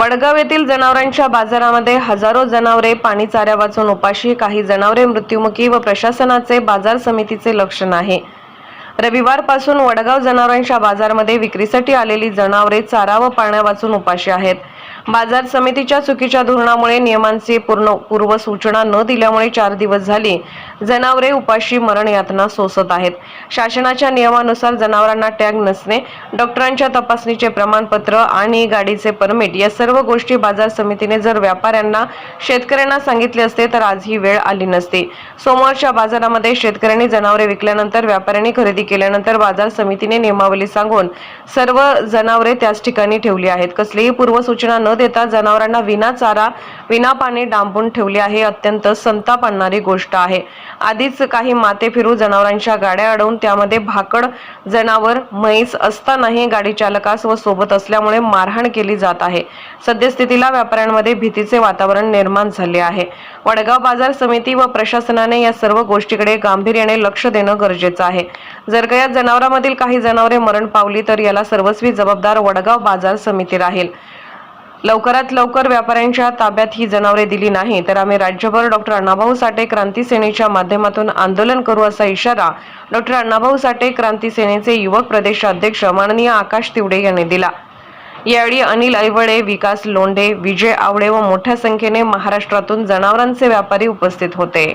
वडगाव येथील जनावरांच्या बाजारामध्ये हजारो जनावरे पाणी चाऱ्या वाचून उपाशी काही जनावरे मृत्युमुखी व प्रशासनाचे बाजार समितीचे लक्ष नाही रविवारपासून वडगाव जनावरांच्या बाजारमध्ये विक्रीसाठी आलेली जनावरे चारा व पाण्या वाचून उपाशी आहेत. बाजार समितीच्या चुकीच्या धोरणामुळे नियमांची पूर्ण पूर्वसूचना न दिल्यामुळे चार दिवस झाली. जनावरे उपाशी मरण यातना सोसत आहेत. शासनाच्या नियमानुसार जनावरांना टॅग नसणे डॉक्टरांच्या तपासणीचे प्रमाणपत्र आणि गाडीचे परमिट या सर्व गोष्टी बाजार समितीने जर व्यापाऱ्यांना शेतकऱ्यांना सांगितले असते तर आज ही वेळ आली नसती. सोमवारच्या बाजारामध्ये शेतकऱ्यांनी जनावरे विकल्यानंतर व्यापाऱ्यांनी खरेदी केल्यानंतर बाजार समितीने नियमावली सांगून सर्व जनावरे त्याच ठिकाणी ठेवली आहेत. कसलीही पूर्वसूचना न देता जनावरांना विना चारा विना पाणी डांबून ठेवले आहे. अत्यंत संताप आणणारी गोष्ट आहे. आधीच काही माते फिरू जनावरांच्या गाड्या अडवून त्यामध्ये भाकड जनावर म्हैस असतानाही गाडी चालकास व सोबत असल्यामुळे मारहाण केली जात आहे. सद्यस्थितीला व्यापाऱ्यांमध्ये भीतीचे वातावरण निर्माण झाले आहे. वडगाव बाजार समिती व प्रशासनाने या सर्व गोष्टीकडे गांभीर्याने लक्ष देणं गरजेचं आहे. जर का या जनावरांमधील काही जनावरे मरण पावली तर याला सर्वस्वी जबाबदार वडगाव बाजार समिती राहील. लवकरात लवकर व्यापाऱ्यांच्या ताब्यात ही जनावरे दिली नाही तर आम्ही राज्यभर डॉक्टर अण्णाभाऊ साठे क्रांती सेनेच्या माध्यमातून आंदोलन करू असा इशारा डॉक्टर अण्णाभाऊ साठे क्रांती सेनेचे युवक प्रदेश अध्यक्ष माननीय आकाश तिवडे यांनी दिला. यावेळी अनिल ऐवळे विकास लोंढे विजय आवडे व मोठ्या संख्येने महाराष्ट्रातून जनावरांचे व्यापारी उपस्थित होते.